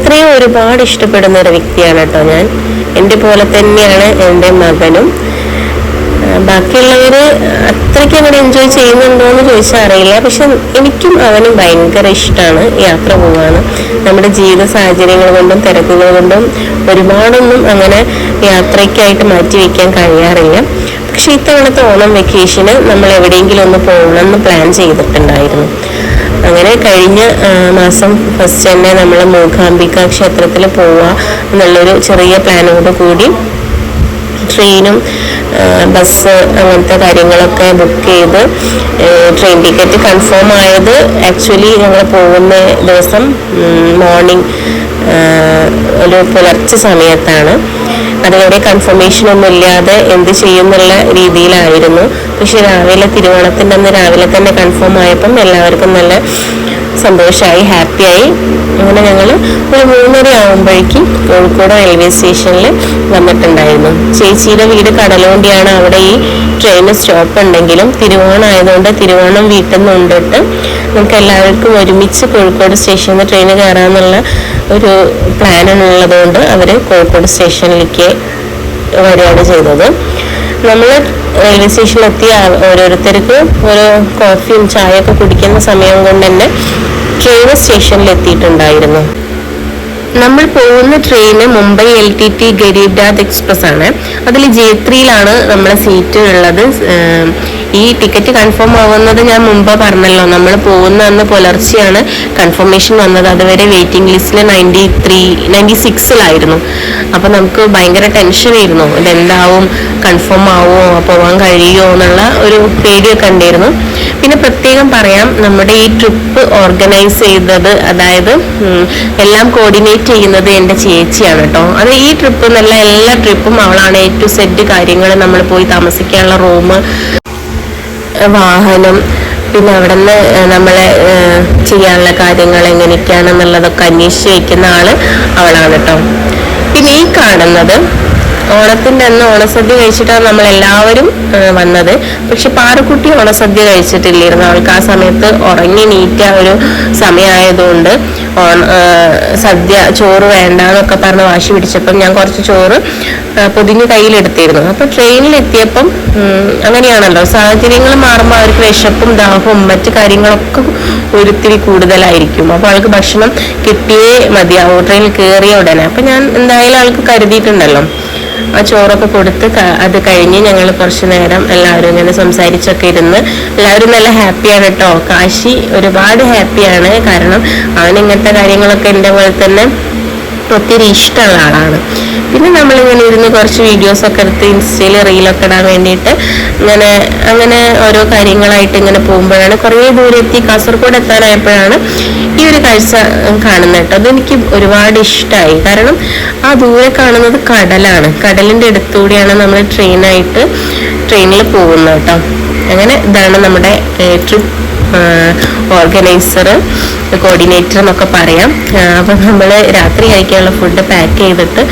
യാത്രയെ ഒരുപാട് ഇഷ്ടപ്പെടുന്ന ഒരു വ്യക്തിയാണ് കേട്ടോ ഞാൻ. എന്റെ പോലെ തന്നെയാണ് എന്റെ മകനും. ബാക്കിയുള്ളവര് അത്രയ്ക്ക് അങ്ങനെ എൻജോയ് ചെയ്യുന്നുണ്ടോ എന്ന് ചോദിച്ചാൽ അറിയില്ല. പക്ഷെ എനിക്കും അവനും ഭയങ്കര ഇഷ്ടമാണ് യാത്ര പോവാണ്. നമ്മുടെ ജീവിത സാഹചര്യങ്ങൾ കൊണ്ടും തിരക്കുകൾ കൊണ്ടും ഒരുപാടൊന്നും അങ്ങനെ യാത്രയ്ക്കായിട്ട് മാറ്റി വയ്ക്കാൻ കഴിയാറില്ല. പക്ഷെ ഇത്തവണത്തെ ഓണം വെക്കേഷന് നമ്മൾ എവിടെയെങ്കിലും ഒന്ന് പോകണം എന്ന് പ്ലാൻ ചെയ്തിട്ടുണ്ടായിരുന്നു. അങ്ങനെ കഴിഞ്ഞ മാസം ഫസ്റ്റ് തന്നെ നമ്മൾ മൂകാംബിക ക്ഷേത്രത്തിൽ പോവുക എന്നുള്ളൊരു ചെറിയ പ്ലാനോട് കൂടി ട്രെയിനും ബസ് അങ്ങനത്തെ കാര്യങ്ങളൊക്കെ ബുക്ക് ചെയ്ത് ട്രെയിൻ ടിക്കറ്റ് കൺഫേം ആയത് ആക്ച്വലി ഞങ്ങൾ പോകുന്ന ദിവസം മോർണിംഗ് ഒരു പുലർച്ചെ സമയത്താണ്. അതുവരെ കൺഫർമേഷൻ ഒന്നും ഇല്ലാതെ എന്ത് ചെയ്യുന്നുള്ള രീതിയിലായിരുന്നു. പക്ഷെ രാവിലെ തിരുവോണത്തിന്റെ അന്ന് രാവിലെ തന്നെ കൺഫേം ആയപ്പം എല്ലാവർക്കും നല്ല സന്തോഷമായി ഹാപ്പിയായി അങ്ങനെ ഞങ്ങൾ ഒരു മൂന്നര ആകുമ്പോഴേക്കും കോഴിക്കോട് റെയിൽവേ സ്റ്റേഷനിൽ വന്നിട്ടുണ്ടായിരുന്നു. ചേച്ചിയുടെ വീട് കടലോണ്ടിയാണ്. അവിടെ ഈ ട്രെയിന് സ്റ്റോപ്പ് ഉണ്ടെങ്കിലും തിരുവോണം ആയതുകൊണ്ട് തിരുവോണം വീട്ടിൽ നിന്ന് കൊണ്ടിട്ട് നമുക്ക് എല്ലാവർക്കും ഒരുമിച്ച് കോഴിക്കോട് സ്റ്റേഷനിൽ നിന്ന് ട്രെയിന് കയറാമെന്നുള്ള ഒരു പ്ലാൻ ഉള്ളതുകൊണ്ട് അവർ കോഴിക്കോട് സ്റ്റേഷനിലേക്ക് വരികയാണ് ചെയ്തത്. നമ്മൾ സ്റ്റേഷനിലെത്തിയ ഓരോരുത്തർക്ക് ഒരു കോഫിയും ചായയൊക്കെ കുടിക്കുന്ന സമയം കൊണ്ട് തന്നെ ട്രെയിൻ സ്റ്റേഷനിൽ എത്തിയിട്ടുണ്ടായിരുന്നു നമ്മൾ പോകുന്ന train Mumbai L T T Garib Rath express ആണ്. അതിൽ ജെ ത്രീയിലാണ് നമ്മളെ സീറ്റ് ഉള്ളത്. ഈ ടിക്കറ്റ് കൺഫേം ആവുന്നത് ഞാൻ മുമ്പ് പറഞ്ഞല്ലോ. നമ്മൾ പോകുന്ന അന്ന് പുലർച്ചെയാണ് കൺഫർമേഷൻ വന്നത്. അതുവരെ വെയിറ്റിംഗ് ലിസ്റ്റിൽ നയന്റി ത്രീ നയന്റി സിക്സിലായിരുന്നു അപ്പോൾ നമുക്ക് ഭയങ്കര ടെൻഷൻ ആയിരുന്നു. ഇതെന്താവും? കൺഫേം ആവുമോ? പോകാൻ കഴിയുമോ? എന്നുള്ള ഒരു പേടിയൊക്കെ ഉണ്ടായിരുന്നു. പിന്നെ പ്രത്യേകം പറയാം നമ്മുടെ ഈ ട്രിപ്പ് ഓർഗനൈസ് ചെയ്തത് അതായത് എല്ലാം കോർഡിനേറ്റ് ചെയ്യുന്നത് എന്റെ ചേച്ചിയാണ് കേട്ടോ അത് ഈ ട്രിപ്പ് എന്നല്ല എല്ലാ ട്രിപ്പും അവളാണ് എ ടു സെറ്റ് കാര്യങ്ങൾ നമ്മൾ പോയി താമസിക്കാനുള്ള റൂം വാഹനം പിന്നെ അവിടെ നിന്ന് നമ്മളെ ചെയ്യാനുള്ള കാര്യങ്ങൾ എങ്ങനെയൊക്കെയാണെന്നുള്ളതൊക്കെ അന്വേഷിച്ച് വയ്ക്കുന്ന ആൾ അവളാണ് കേട്ടോ പിന്നെ ഈ കാണുന്നത് ഓണത്തിന്റെ അന്ന് ഓണസദ്യ കഴിച്ചിട്ടാണ് നമ്മൾ എല്ലാവരും വന്നത്. പക്ഷെ പാറക്കുട്ടി ഓണസദ്യ കഴിച്ചിട്ടില്ലായിരുന്നു. അവൾക്ക് ആ സമയത്ത് ഉറങ്ങി നീറ്റ ഒരു സമയമായതുകൊണ്ട് ഓണ സദ്യ ചോറ് വേണ്ട എന്നൊക്കെ പറഞ്ഞ് വാശി പിടിച്ചപ്പം ഞാൻ കുറച്ച് ചോറ് പൊതിഞ്ഞ് കയ്യിലെടുത്തിരുന്നു. അപ്പോൾ ട്രെയിനിലെത്തിയപ്പം അങ്ങനെയാണല്ലോ. സാഹചര്യങ്ങൾ മാറുമ്പോൾ അവർക്ക് വിശപ്പും ദാഹവും മറ്റു കാര്യങ്ങളൊക്കെ ഒരിത്തിരി കൂടുതലായിരിക്കും. അപ്പോൾ അവൾക്ക് ഭക്ഷണം കിട്ടിയേ മതിയാവും. ട്രെയിനിൽ കയറിയ ഉടനെ. അപ്പം ഞാൻ എന്തായാലും ആൾക്ക് കരുതിയിട്ടുണ്ടല്ലോ. ആ ചോറൊക്കെ കൊടുത്ത് അത് കഴിഞ്ഞ് ഞങ്ങൾ കുറച്ച് നേരം എല്ലാവരും ഇങ്ങനെ സംസാരിച്ചൊക്കെ ഇരുന്ന് എല്ലാവരും നല്ല ഹാപ്പിയാണ് കേട്ടോ കാശി ഒരുപാട് ഹാപ്പിയാണ് കാരണം അവൻ ഇങ്ങനത്തെ കാര്യങ്ങളൊക്കെ എന്റെ പോലെ തന്നെ ഒത്തിരി ഇഷ്ടമുള്ള ആളാണ്. പിന്നെ നമ്മളിങ്ങനെ ഇരുന്ന് കുറച്ച് വീഡിയോസ് ഒക്കെ എടുത്ത് ഇൻസ്റ്റയിൽ റീലൊക്കെ ഇടാൻ വേണ്ടിയിട്ട് ഇങ്ങനെ അങ്ങനെ ഓരോ കാര്യങ്ങളായിട്ട് ഇങ്ങനെ പോകുമ്പോഴാണ് കുറേ ദൂരെ എത്തി കാസർഗോഡ് എത്താനായപ്പോഴാണ് ഈ ഒരു കാഴ്ച കാണുന്നത് കേട്ടോ. അതെനിക്ക് ഒരുപാട് ഇഷ്ടമായി കാരണം ആ ദൂരെ കാണുന്നത് കടലാണ്. കടലിന്റെ അടുത്തുകൂടിയാണ് നമ്മൾ ട്രെയിൻ ആയിട്ട് ട്രെയിനിൽ പോകുന്നത് കേട്ടോ അങ്ങനെ ഇതാണ് നമ്മുടെ ട്രിപ്പ് ഓർഗനൈസർ കോർഡിനേറ്റർ എന്നൊക്കെ പറയാം. അപ്പം നമ്മൾ രാത്രി കഴിക്കാനുള്ള ഫുഡ് പാക്ക് ചെയ്തിട്ട്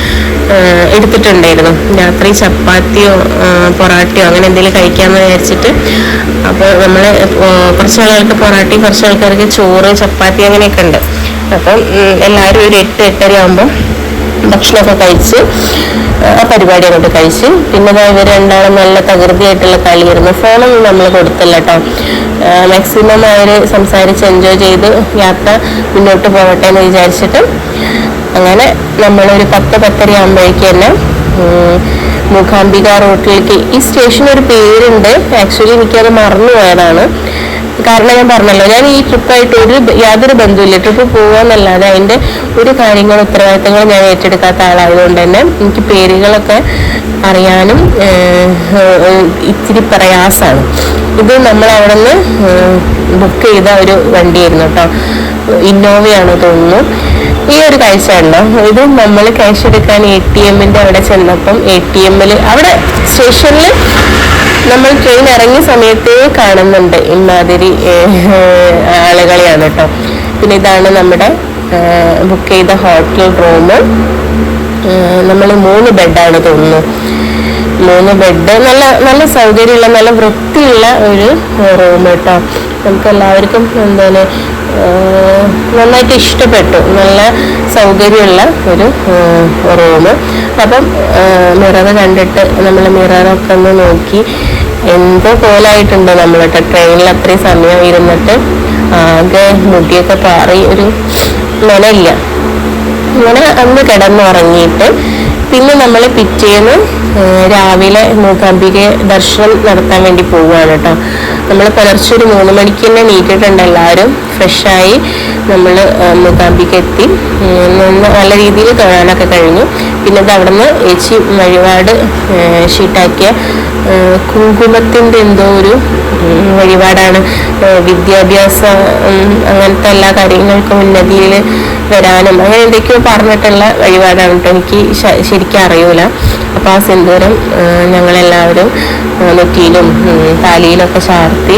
എടുത്തിട്ടുണ്ടായിരുന്നു. രാത്രി ചപ്പാത്തിയോ പൊറാട്ടയോ അങ്ങനെ എന്തെങ്കിലും കഴിക്കാമെന്ന് വിചാരിച്ചിട്ട്. അപ്പോൾ നമ്മൾ കുറച്ച് ആളുകൾക്ക് പൊറാട്ടയും കുറച്ച് ആൾക്കാർക്ക് ചോറ് ചപ്പാത്തി അങ്ങനെയൊക്കെ ഉണ്ട്. അപ്പം എല്ലാവരും ഒരു എട്ട് എട്ടര ആകുമ്പോൾ ഭക്ഷണമൊക്കെ കഴിച്ച് ആ പരിപാടി അങ്ങോട്ട് കഴിച്ച്. പിന്നെ ഇവർ രണ്ടാളും നല്ല തകൃതിയായിട്ടുള്ള കളിയായിരുന്നു. ഫോണൊന്നും നമ്മൾ കൊടുത്തില്ല കേട്ടോ മാക്സിമം അവർ സംസാരിച്ച് എൻജോയ് ചെയ്ത് യാത്ര മുന്നോട്ട് പോകട്ടെ എന്ന് വിചാരിച്ചിട്ട് അങ്ങനെ നമ്മളൊരു പത്ത് പത്തര ആകുമ്പോഴേക്ക് തന്നെ മൂകാംബിക റോട്ടിലേക്ക്. ഈ സ്റ്റേഷൻ ഒരു പേരുണ്ട്. ആക്ച്വലി എനിക്കത് മറന്നു പോയതാണ് കാരണം ഞാൻ പറഞ്ഞല്ലോ ഞാൻ ഈ ട്രിപ്പായിട്ട് ഒരു യാതൊരു ബന്ധമില്ല ട്രിപ്പ് പോകാന്നല്ലാതെ അതിന്റെ ഒരു കാര്യങ്ങളും ഉത്തരവാദിത്തങ്ങളും ഞാൻ ഏറ്റെടുക്കാത്ത ആളായതുകൊണ്ട് തന്നെ എനിക്ക് പേരുകളൊക്കെ അറിയാനും ഇത്തിരി പ്രയാസമാണ് ഇത് നമ്മൾ അവിടെ നിന്ന് ബുക്ക് ചെയ്ത ഒരു വണ്ടിയായിരുന്നു കേട്ടോ. ഇന്നോവയാണ് തോന്നുന്നു. ഈ ഒരു കാഴ്ച ഉണ്ടോ ഇത് നമ്മൾ ക്യാഷ് എടുക്കാൻ എ ടി എമ്മിന്റെ അവിടെ ചെന്നപ്പം എ ടി എമ്മിൽ അവിടെ സ്റ്റേഷനിൽ നമ്മൾ ട്രെയിൻ ഇറങ്ങിയ സമയത്തേ കാണുന്നുണ്ട് ഇമാതിരി ആളുകളെയാണ് കേട്ടോ. പിന്നെ ഇതാണ് നമ്മുടെ ബുക്ക് ചെയ്ത ഹോട്ടൽ റൂം നമ്മൾ മൂന്ന് ബെഡാണ് തോന്നുന്നു. മൂന്ന് ബെഡ് നല്ല നല്ല സൗകര്യമുള്ള നല്ല വൃത്തിയുള്ള ഒരു റൂം കേട്ടോ. നമുക്ക് എല്ലാവർക്കും എന്താണ് നന്നായിട്ട് ഇഷ്ടപ്പെട്ടു. നല്ല സൗകര്യമുള്ള ഒരു റൂം അപ്പം മിറർ കണ്ടിട്ട് നമ്മൾ മിററൊക്കെ ഒന്ന് നോക്കി എന്തോ പോലായിട്ടുണ്ട് നമ്മളിട്ട് ട്രെയിനിൽ അത്രയും സമയം ഇരുന്നിട്ട്. ആകെ മുടിയൊക്കെ പാറി ഒരു മനയില്ല അങ്ങനെ അന്ന് കിടന്നുറങ്ങിയിട്ട് പിന്നെ നമ്മൾ പിറ്റേന്ന് രാവിലെ മൂകാംബികയെ ദർശനം നടത്താൻ വേണ്ടി പോവുകയാണ് കേട്ടോ. നമ്മൾ പുലർച്ചെ ഒരു മൂന്ന് മണിക്ക് തന്നെ നീറ്റിട്ടുണ്ട് എല്ലാവരും. ഫ്രഷായി നമ്മൾ മൂകാംബിക എത്തി. നല്ല രീതിയിൽ തൊഴാനൊക്കെ കഴിഞ്ഞു. പിന്നെ ഇത് അവിടെ നിന്ന് ഏച്ചി വഴിപാട് ഷീട്ടാക്കിയ കുങ്കുമത്തിന്റെ എന്തോ ഒരു വഴിപാടാണ്. വിദ്യാഭ്യാസം അങ്ങനത്തെ എല്ലാ കാര്യങ്ങൾക്കും ഉന്നതിയിൽ വരാനും അങ്ങനെ എന്തൊക്കെയോ പറഞ്ഞിട്ടുള്ള വഴിപാടാണ് കേട്ടോ. എനിക്ക് ശരിക്കും അറിയൂല. അപ്പോൾ ആ സിന്ദൂരം ഞങ്ങളെല്ലാവരും നെറ്റിയിലും താലിയിലൊക്കെ ചാർത്തി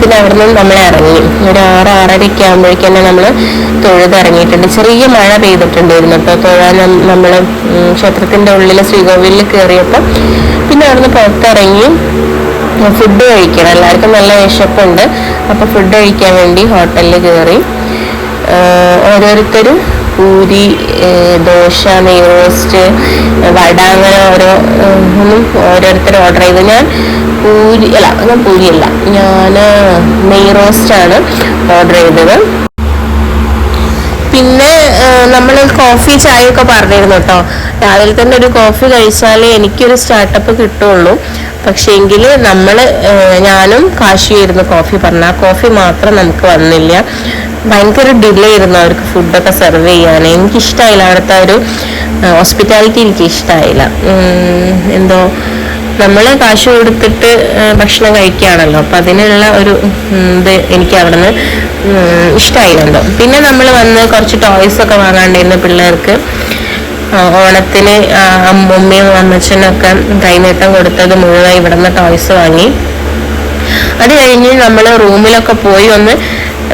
പിന്നെ അവിടെ നിന്ന് നമ്മൾ ഇറങ്ങി. ഒരു ആറ് ആറരയ്ക്ക് ആകുമ്പോഴേക്കും തന്നെ നമ്മൾ തൊഴുതിറങ്ങിയിട്ടുണ്ട് ചെറിയ മഴ പെയ്തിട്ടുണ്ടായിരുന്നു അപ്പോൾ തൊഴാൻ നമ്മൾ ക്ഷേത്രത്തിന്റെ ഉള്ളിൽ ശ്രീകോവിലിൽ കയറിയപ്പോൾ പിന്നെ അവിടുന്ന് പുറത്തിറങ്ങി ഫുഡ് കഴിക്കണം. എല്ലാവർക്കും നല്ല വിശപ്പുണ്ട്. അപ്പോൾ ഫുഡ് കഴിക്കാൻ വേണ്ടി ഹോട്ടലിൽ കയറി ഓരോരുത്തരും പൂരി ദോശ നെയ് റോസ്റ്റ് വട അങ്ങനെ ഓരോ ഒന്നും ഓരോരുത്തർ ഓർഡർ ചെയ്തു. ഞാൻ പൂരി അല്ല ഞാൻ പൂരിയല്ല. ഞാൻ നെയ് റോസ്റ്റാണ് ഓർഡർ ചെയ്തത്. പിന്നെ നമ്മൾ കോഫി ചായ ഒക്കെ പറഞ്ഞിരുന്നു കേട്ടോ. രാവിലെ തന്നെ ഒരു കോഫി കഴിച്ചാലേ എനിക്കൊരു സ്റ്റാർട്ടപ്പ് കിട്ടുള്ളൂ. പക്ഷേ എങ്കിൽ നമ്മൾ ഞാനും കാശിയായിരുന്നു കോഫി പറഞ്ഞ കോഫി മാത്രം നമുക്ക് വന്നില്ല. ഭയങ്കര ഡിലേ ആയിരുന്നു അവർക്ക് ഫുഡൊക്കെ സെർവ് ചെയ്യാൻ. എനിക്കിഷ്ടമായില്ല അവിടുത്തെ ഒരു ഹോസ്പിറ്റാലിറ്റി എനിക്ക് ഇഷ്ടമായില്ല എന്തോ നമ്മൾ കാശ് കൊടുത്തിട്ട് ഭക്ഷണം കഴിക്കുകയാണല്ലോ. അപ്പം അതിനുള്ള ഒരു ഇത് എനിക്ക് അവിടെ ഇഷ്ടമായിരുന്നു പിന്നെ നമ്മൾ വന്ന് കുറച്ച് ടോയ്സ് ഒക്കെ വാങ്ങാണ്ടിരുന്ന പിള്ളേർക്ക് ഓണത്തിന് അമ്മമ്മയും അമ്മച്ചനൊക്കെ കൈനീട്ടം കൊടുത്തത് മുഴുവൻ ഇവിടുന്ന് ടോയ്സ് വാങ്ങി. അത് കഴിഞ്ഞ് നമ്മൾ റൂമിലൊക്കെ പോയി ഒന്ന്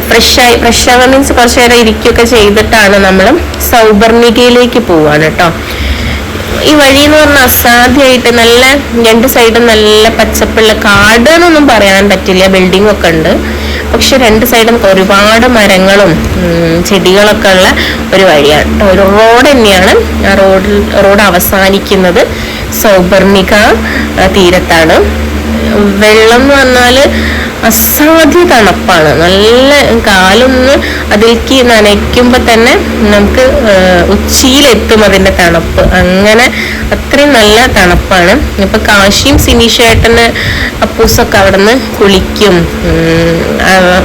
ഫ്രഷായി ഫ്രഷ് ആവാൻ മീൻസ് കുറച്ച് നേരം ഇരിക്കുകയൊക്കെ ചെയ്തിട്ടാണ് നമ്മൾ സൗബർണികയിലേക്ക് പോവുകയാണ് കേട്ടോ. ഈ വഴി എന്ന് പറഞ്ഞാൽ അസാധ്യമായിട്ട് നല്ല രണ്ട് സൈഡും നല്ല പച്ചപ്പുള്ള കാട് എന്നൊന്നും പറയാൻ പറ്റില്ല. ബിൽഡിംഗ് ഒക്കെ ഉണ്ട്. പക്ഷെ രണ്ട് സൈഡും ഒരുപാട് മരങ്ങളും ചെടികളൊക്കെ ഉള്ള ഒരു വഴിയാണ്. ഒരു റോഡ് തന്നെയാണ്. ആ റോഡിൽ റോഡ് അവസാനിക്കുന്നത് സൗബർണിക തീരത്താണ്. വെള്ളം എന്ന് പറഞ്ഞാൽ അസാധ്യ തണുപ്പാണ്. നല്ല കാലൊന്ന് അതിലേക്ക് നനയ്ക്കുമ്പോൾ തന്നെ നമുക്ക് ഉച്ചിയിലെത്തും അതിന്റെ തണുപ്പ്. അങ്ങനെ അത്രയും നല്ല തണുപ്പാണ്. ഇപ്പൊ കാശിയും സിനീഷേട്ടന് അപ്പൂസൊക്കെ അവിടെ നിന്ന് കുളിക്കും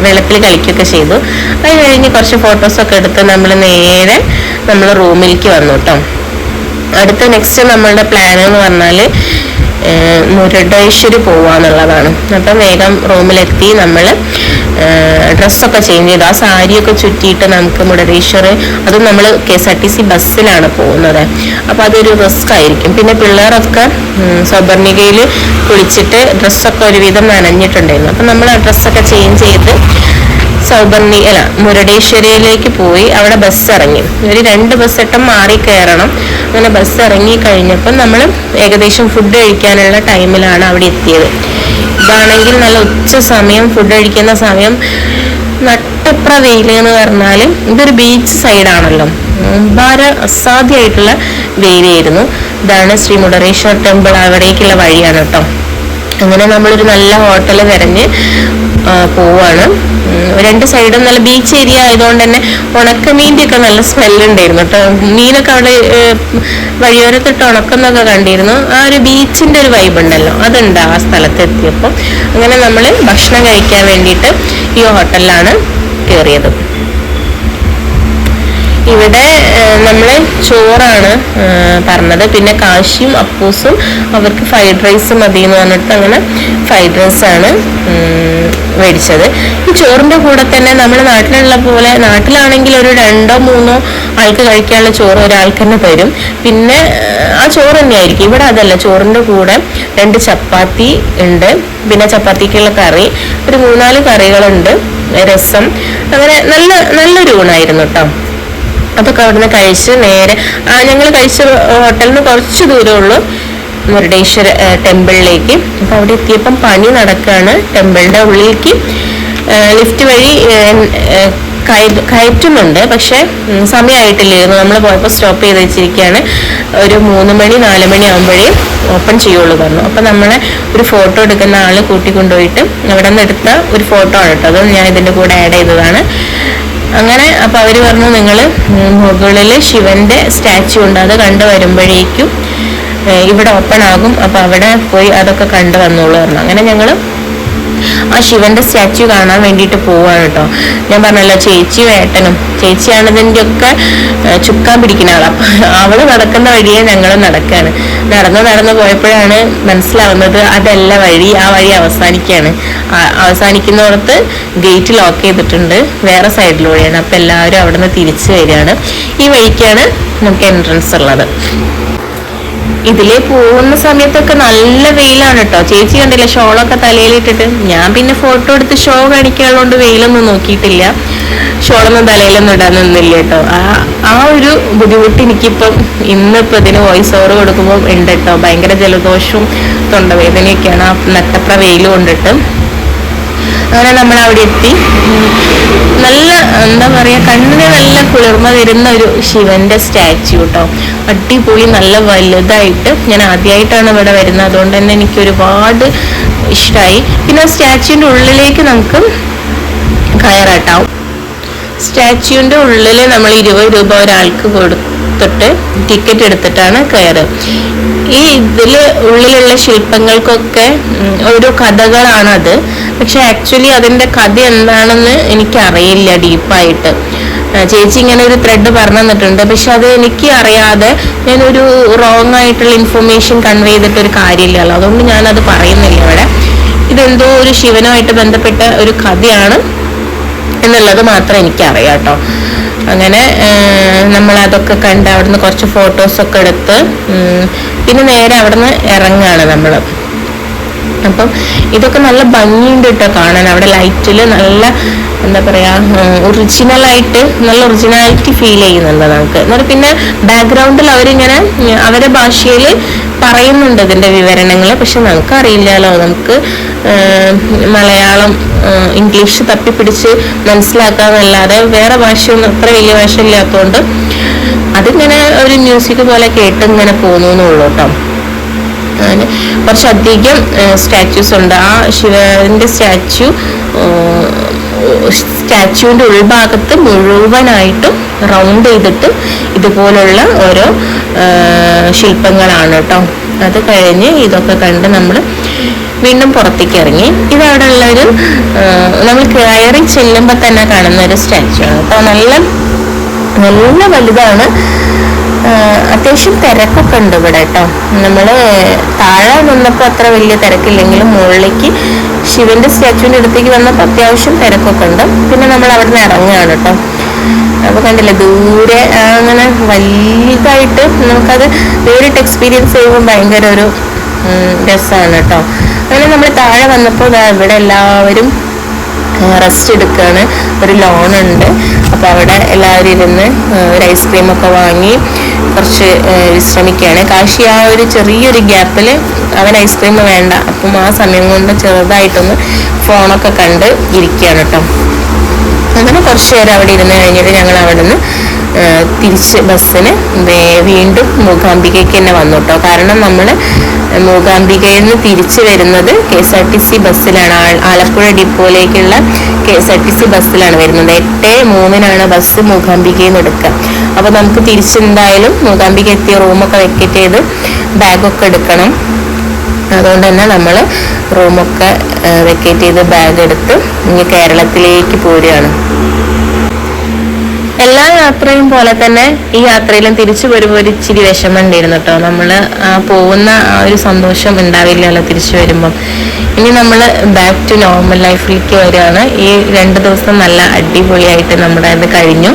വെള്ളത്തിൽ കളിക്കുകയൊക്കെ ചെയ്തു. അത് കഴിഞ്ഞ് കുറച്ച് ഫോട്ടോസൊക്കെ എടുത്ത് നമ്മൾ നേരെ നമ്മൾ റൂമിലേക്ക് വന്നു കേട്ടോ അടുത്ത നെക്സ്റ്റ് നമ്മളുടെ പ്ലാൻ എന്ന് പറഞ്ഞാൽ മുരടേശ്വരി പോവാന്നുള്ളതാണ്. അപ്പം വേഗം റൂമിലെത്തി നമ്മൾ ഡ്രസ്സൊക്കെ ചേഞ്ച് ചെയ്തു. ആ സാരിയൊക്കെ ചുറ്റിയിട്ട് നമുക്ക് മുടരേശ്വർ അതും നമ്മൾ K S R T C ബസ്സിലാണ് പോകുന്നത്. അപ്പോൾ അതൊരു റിസ്ക് ആയിരിക്കും. പിന്നെ പിള്ളേരൊക്കെ സ്വർണികയിൽ കുളിച്ചിട്ട് ഡ്രസ്സൊക്കെ ഒരുവിധം നനഞ്ഞിട്ടുണ്ടായിരുന്നു. അപ്പം നമ്മൾ ആ ഡ്രസ്സൊക്കെ ചേഞ്ച് ചെയ്ത് സൗബർണി അല്ല മുരടേശ്വരയിലേക്ക് പോയി അവിടെ ബസ് ഇറങ്ങി. ഒരു രണ്ട് ബസ് ഇട്ടം മാറി കയറണം അങ്ങനെ ബസ് ഇറങ്ങി കഴിഞ്ഞപ്പോൾ നമ്മൾ ഏകദേശം ഫുഡ് കഴിക്കാനുള്ള ടൈമിലാണ് അവിടെ എത്തിയത്. ഇതാണെങ്കിൽ നല്ല ഉച്ച സമയം ഫുഡ് കഴിക്കുന്ന സമയം. നട്ടപ്ര വെയിൽ എന്ന് പറഞ്ഞാൽ ഇതൊരു ബീച്ച് സൈഡാണല്ലോ ഭാര അസാധ്യമായിട്ടുള്ള വെയിലായിരുന്നു. ഇതാണ് ശ്രീ മുടറേശ്വർ ടെമ്പിൾ അവിടേക്കുള്ള വഴിയാണ് കേട്ടോ. അങ്ങനെ നമ്മളൊരു നല്ല ഹോട്ടൽ തിരഞ്ഞ് പോവാണ്. രണ്ട് സൈഡും നല്ല ബീച്ച് ഏരിയ ആയതുകൊണ്ട് തന്നെ ഉണക്കമീന്റെ ഒക്കെ നല്ല സ്മെല്ലുണ്ടായിരുന്നു കേട്ടോ. മീനൊക്കെ അവിടെ വഴിയോരത്തിട്ട് ഉണക്കുന്നൊക്കെ കണ്ടിരുന്നു. ആ ഒരു ബീച്ചിന്റെ ഒരു വൈബ് ഉണ്ടല്ലോ. അതുണ്ട് ആ സ്ഥലത്ത് എത്തിയപ്പോൾ അങ്ങനെ നമ്മൾ ഭക്ഷണം കഴിക്കാൻ വേണ്ടിയിട്ട് ഈ ഹോട്ടലിലാണ് കയറിയത് ഇവിടെ നമ്മൾ ചോറാണ് പറഞ്ഞത്. പിന്നെ കാശിയും അപ്പൂസും അവർക്ക് ഫ്രൈഡ് റൈസ് മതി എന്ന് പറഞ്ഞിട്ട് അങ്ങനെ ഫ്രൈഡ് റൈസാണ് മേടിച്ചത് ഈ ചോറിന്റെ കൂടെ തന്നെ നമ്മൾ നാട്ടിലുള്ള പോലെ നാട്ടിലാണെങ്കിൽ ഒരു രണ്ടോ മൂന്നോ ആൾക്ക് കഴിക്കാനുള്ള ചോറ് ഒരാൾക്ക് തന്നെ തരും. പിന്നെ ആ ചോറ് തന്നെയായിരിക്കും. ഇവിടെ അതല്ല ചോറിന്റെ കൂടെ രണ്ട് ചപ്പാത്തി ഉണ്ട്. പിന്നെ ചപ്പാത്തിക്കുള്ള കറി ഒരു മൂന്നാൽ കറികളുണ്ട്. രസം. അങ്ങനെ നല്ല നല്ലൊരു ഊണായിരുന്നു കേട്ടോ അതൊക്കെ അവിടുന്ന് കഴിച്ച് നേരെ ആ ഞങ്ങൾ കഴിച്ച ഹോട്ടലിന് നിന്ന് കുറച്ച് ദൂരമുള്ളൂ മുരുടേശ്വര ടെമ്പിളിലേക്ക്. അപ്പോൾ അവിടെ എത്തിയപ്പം പണി നടക്കുകയാണ് ടെമ്പിളിന്റെ ഉള്ളിലേക്ക്. ലിഫ്റ്റ് വഴി കയ- കയറ്റുന്നുണ്ട് പക്ഷെ സമയമായിട്ടില്ലായിരുന്നു നമ്മൾ പോയപ്പോൾ സ്റ്റോപ്പ് ചെയ്ത് വെച്ചിരിക്കുകയാണ്. ഒരു മൂന്ന് മണി നാല് മണി ആകുമ്പോഴേ ഓപ്പൺ ചെയ്യുള്ളൂ പറഞ്ഞു. അപ്പം നമ്മളെ ഒരു ഫോട്ടോ എടുക്കുന്ന ആൾ കൂട്ടിക്കൊണ്ടുപോയിട്ട് അവിടെ നിന്ന് എടുത്ത ഒരു ഫോട്ടോ ആണ് കേട്ടോ. അത് ഞാൻ ഇതിന്റെ കൂടെ ആഡ് ചെയ്തതാണ്. അങ്ങനെ അപ്പൊ അവർ പറഞ്ഞു നിങ്ങൾ മുകളിൽ ശിവന്റെ സ്റ്റാച്ചു ഉണ്ട് അത് കണ്ടു വരുമ്പോഴേക്കും ഇവിടെ ഓപ്പൺ ആകും അപ്പൊ അവിടെ പോയി അതൊക്കെ കണ്ടു വന്നോളൂ പറഞ്ഞു. അങ്ങനെ ഞങ്ങൾ ആ ശിവന്റെ സ്റ്റാച്യു കാണാൻ വേണ്ടിയിട്ട് പോവാണ് കേട്ടോ. ഞാൻ പറഞ്ഞല്ലോ ചേച്ചി വേട്ടനും. ചേച്ചിയാണ് ഇതിന്റെ ഒക്കെ ചുക്കാൻ പിടിക്കുന്ന ആളാ. അവൾ നടക്കുന്ന വഴിയെ ഞങ്ങൾ നടക്കാണ്. നടന്ന് നടന്ന് പോയപ്പോഴാണ് മനസ്സിലാവുന്നത് അതല്ല വഴി ആ വഴി അവസാനിക്കുകയാണ് അവസാനിക്കുന്നിടത്ത് ഗേറ്റ് ലോക്ക് ചെയ്തിട്ടുണ്ട്. വേറെ സൈഡിലൂടെയാണ്. അപ്പൊ എല്ലാവരും അവിടെ നിന്ന് തിരിച്ചു വരികയാണ്. ഈ വഴിക്കാണ് നമുക്ക് എൻട്രൻസ് ഉള്ളത്. ഇതിലെ പോകുന്ന സമയത്തൊക്കെ നല്ല വെയിലാണ് കേട്ടോ ചേച്ചി കണ്ടില്ല ഷോളൊക്കെ തലയിലിട്ടിട്ട്. ഞാൻ പിന്നെ ഫോട്ടോ എടുത്ത് ഷോ കാണിക്കാനുള്ളതുകൊണ്ട് വെയിലൊന്നും നോക്കിയിട്ടില്ല. ഷോളൊന്നും തലയിലൊന്നും ഇടാൻ നിന്നില്ല കേട്ടോ ആ ആ ഒരു ബുദ്ധിമുട്ട് എനിക്കിപ്പം ഇന്നിപ്പോൾ ഇതിന് വോയിസ് ഓവർ കൊടുക്കുമ്പോൾ ഉണ്ട് കേട്ടോ ഭയങ്കര ജലദോഷവും തൊണ്ടവേദനയൊക്കെയാണ്. ആ നട്ടപ്ര വെയിൽ കൊണ്ടിട്ട് അങ്ങനെ നമ്മൾ അവിടെ എത്തി. നല്ല എന്താ പറയുക കണ്ണിന് നല്ല കുളിർമ വരുന്ന ഒരു ശിവന്റെ സ്റ്റാച്യു കേട്ടോ അടിപൊളി നല്ല വലുതായിട്ട് ഞാൻ ആദ്യമായിട്ടാണ് ഇവിടെ വരുന്നത്. അതുകൊണ്ട് തന്നെ എനിക്ക് ഒരുപാട് ഇഷ്ടമായി പിന്നെ ആ ഉള്ളിലേക്ക് നമുക്ക് കയറാട്ടാവും സ്റ്റാച്യുവിന്റെ ഉള്ളിൽ നമ്മൾ ഇരുപത് രൂപ ഒരാൾക്ക് കൊടുത്തിട്ട് ടിക്കറ്റ് എടുത്തിട്ടാണ് കയറ്. ഈ ഇതിൽ ഉള്ളിലുള്ള ശില്പങ്ങൾക്കൊക്കെ ഓരോ കഥകളാണത്. പക്ഷെ ആക്ച്വലി അതിന്റെ കഥ എന്താണെന്ന് എനിക്കറിയില്ല ഡീപ്പായിട്ട്. ചേച്ചി ഇങ്ങനെ ഒരു ത്രെഡ് പറഞ്ഞു തന്നിട്ടുണ്ട് പക്ഷെ അത് എനിക്ക് അറിയാതെ ഞാനൊരു റോങ് ആയിട്ടുള്ള ഇൻഫർമേഷൻ കൺവേ ചെയ്തിട്ട് ഒരു കാര്യമില്ലല്ലോ. അതുകൊണ്ട് ഞാനത് പറയുന്നില്ല ഇവിടെ. ഇതെന്തോ ഒരു ശിവനുമായിട്ട് ബന്ധപ്പെട്ട ഒരു കഥയാണ് എന്നുള്ളത് മാത്രം എനിക്കറിയാം കേട്ടോ. അങ്ങനെ നമ്മൾ അതൊക്കെ കണ്ട് അവിടുന്ന് കുറച്ച് ഫോട്ടോസൊക്കെ എടുത്ത് പിന്നെ നേരെ അവിടുന്ന് ഇറങ്ങാണ് നമ്മൾ അപ്പം ഇതൊക്കെ നല്ല ഭംഗിയുണ്ട് കേട്ടോ കാണാൻ. അവിടെ ലൈറ്റിൽ നല്ല എന്താ പറയാ ഒറിജിനൽ ആയിട്ട് നല്ല ഒറിജിനാലിറ്റി ഫീൽ ചെയ്യുന്നുണ്ട് നമുക്ക്. എന്നാൽ പിന്നെ ബാക്ക്ഗ്രൗണ്ടിൽ അവരിങ്ങനെ അവരുടെ ഭാഷയിൽ പറയുന്നുണ്ട് ഇതിന്റെ വിവരണങ്ങൾ പക്ഷെ നമുക്ക് അറിയില്ലല്ലോ നമുക്ക് മലയാളം ഇംഗ്ലീഷ് തപ്പിപ്പിടിച്ച് മനസ്സിലാക്കാന്നല്ലാതെ വേറെ ഭാഷയൊന്നും അത്ര വലിയ ഭാഷ ഇല്ലാത്തതുകൊണ്ട് അതിങ്ങനെ ഒരു മ്യൂസിക് പോലെ കേട്ട് ഇങ്ങനെ പോകുന്നു എന്നുള്ളൂ കേട്ടോ. അങ്ങനെ കുറച്ചധികം സ്റ്റാച്യൂസ് ഉണ്ട്. ആ ശിവന്റെ സ്റ്റാച്യു സ്റ്റാച്യുവിന്റെ ഉൾഭാഗത്ത് മുഴുവനായിട്ടും റൗണ്ട് ചെയ്തിട്ട് ഇതുപോലുള്ള ഓരോ ശില്പങ്ങളാണ് കേട്ടോ. അത് കഴിഞ്ഞ് ഇതൊക്കെ കണ്ട് നമ്മൾ വീണ്ടും പുറത്തേക്ക് ഇറങ്ങി. ഇതവിടെ ഉള്ളൊരു നമ്മൾ കയറി ചെല്ലുമ്പോൾ തന്നെ കാണുന്ന ഒരു സ്റ്റാച്ചു ആണ്. കേട്ടോ നല്ല നല്ല വലുതാണ്. അത്യാവശ്യം തിരക്കൊക്കെ ഉണ്ട് ഇവിടെ കേട്ടോ നമ്മൾ താഴെ നിന്നപ്പോൾ അത്ര വലിയ തിരക്കില്ലെങ്കിലും മുകളിലേക്ക് ശിവന്റെ സ്റ്റാച്ചുവിന്റെ അടുത്തേക്ക് വന്നപ്പോൾ അത്യാവശ്യം തിരക്കൊക്കെ ഉണ്ട്. പിന്നെ നമ്മൾ അവിടെ നിന്ന് ഇറങ്ങുകയാണ് കേട്ടോ അപ്പൊ കണ്ടില്ലേ ദൂരെ അങ്ങനെ വലുതായിട്ട് നമുക്കത് നേരിട്ട് എക്സ്പീരിയൻസ് ചെയ്യുമ്പോൾ ഭയങ്കര ഒരു രസമാണ് കേട്ടോ അങ്ങനെ നമ്മൾ താഴെ വന്നപ്പോൾ ഇവിടെ എല്ലാവരും റെസ്റ്റ് എടുക്കുകയാണ് ഒരു ലോൺ ഉണ്ട്. അപ്പോൾ അവിടെ എല്ലാവരും ഇരുന്ന് ഒരു ഐസ്ക്രീമൊക്കെ വാങ്ങി കുറച്ച് വിശ്രമിക്കുകയാണ്. കാശി ആ ഒരു ചെറിയൊരു ഗ്യാപ്പിൽ അവൻ ഐസ്ക്രീം വേണ്ട. അപ്പം ആ സമയം കൊണ്ട് ചെറുതായിട്ടൊന്ന് ഫോണൊക്കെ കണ്ട് ഇരിക്കുകയാണ് കേട്ടോ. അങ്ങനെ കുറച്ച് നേരം അവിടെ ഇരുന്ന് കഴിഞ്ഞിട്ട് ഞങ്ങൾ അവിടെ നിന്ന് തിരിച്ച് ബസ്സിന് വീണ്ടും മൂകാംബികയ്ക്ക് തന്നെ വന്നു കേട്ടോ. കാരണം നമ്മൾ മൂകാംബികയിൽ നിന്ന് തിരിച്ചു വരുന്നത് K S R T C ബസ്സിലാണ്. Alappuzha ഡിപ്പോയിലേക്കുള്ള K S R T C ബസ്സിലാണ് വരുന്നത്. എട്ട് മൂന്നിനാണ് ബസ് മൂകാംബികയിൽ നിന്ന് എടുക്കുക. അപ്പോൾ നമുക്ക് തിരിച്ചെന്തായാലും മൂകാംബിക എത്തിയ റൂമൊക്കെ വെക്കറ്റ് ചെയ്ത് ബാഗൊക്കെ എടുക്കണം. അതുകൊണ്ട് തന്നെ നമ്മൾ റൂമൊക്കെ വെക്കേറ്റ് ചെയ്ത് ബാഗ് എടുത്ത് ഇനി കേരളത്തിലേക്ക് പോരുകയാണ്. എല്ലാ യാത്രയും പോലെ തന്നെ ഈ യാത്രയിലും തിരിച്ചു വരുമ്പോൾ ഒരു ഇച്ചിരി വിഷമം ഉണ്ടായിരുന്നു കേട്ടോ നമ്മൾ പോകുന്ന ആ ഒരു സന്തോഷം ഉണ്ടാവില്ലല്ലോ തിരിച്ചു വരുമ്പം. ഇനി നമ്മൾ ബാക്ക് ടു നോർമൽ ലൈഫിലേക്ക് വരികയാണ്. ഈ രണ്ട് ദിവസം നല്ല അടിപൊളിയായിട്ട് നമ്മുടെ അത് കഴിഞ്ഞു.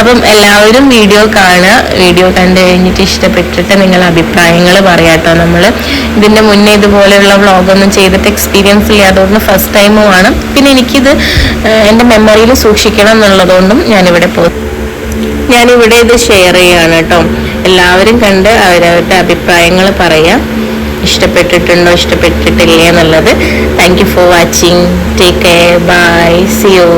അപ്പം എല്ലാവരും വീഡിയോ കാണുക. വീഡിയോ കണ്ടു കഴിഞ്ഞിട്ട് ഇഷ്ടപ്പെട്ടിട്ട് നിങ്ങൾ അഭിപ്രായങ്ങൾ പറയാട്ടോ നമ്മൾ ഇതിന്റെ മുന്നേ ഇതുപോലെയുള്ള വ്ളോഗൊന്നും ചെയ്തിട്ട് എക്സ്പീരിയൻസ് ഇല്ലാത്തതുകൊണ്ട് ഫസ്റ്റ് ടൈമുമാണ് പിന്നെ എനിക്കിത് എന്റെ മെമ്മറിയിൽ സൂക്ഷിക്കണം എന്നുള്ളതുകൊണ്ടും ഞാനിവിടെ പോകും ഞാനിവിടെ ഇത് ഷെയർ ചെയ്യാണ് കേട്ടോ. എല്ലാവരും കണ്ട് അവരവരുടെ അഭിപ്രായങ്ങൾ പറയാം. ഇഷ്ടപ്പെട്ടിട്ടുണ്ടോ ഇഷ്ടപ്പെട്ടിട്ടില്ലേ എന്നുള്ളത്. Thank you for watching take care bye see you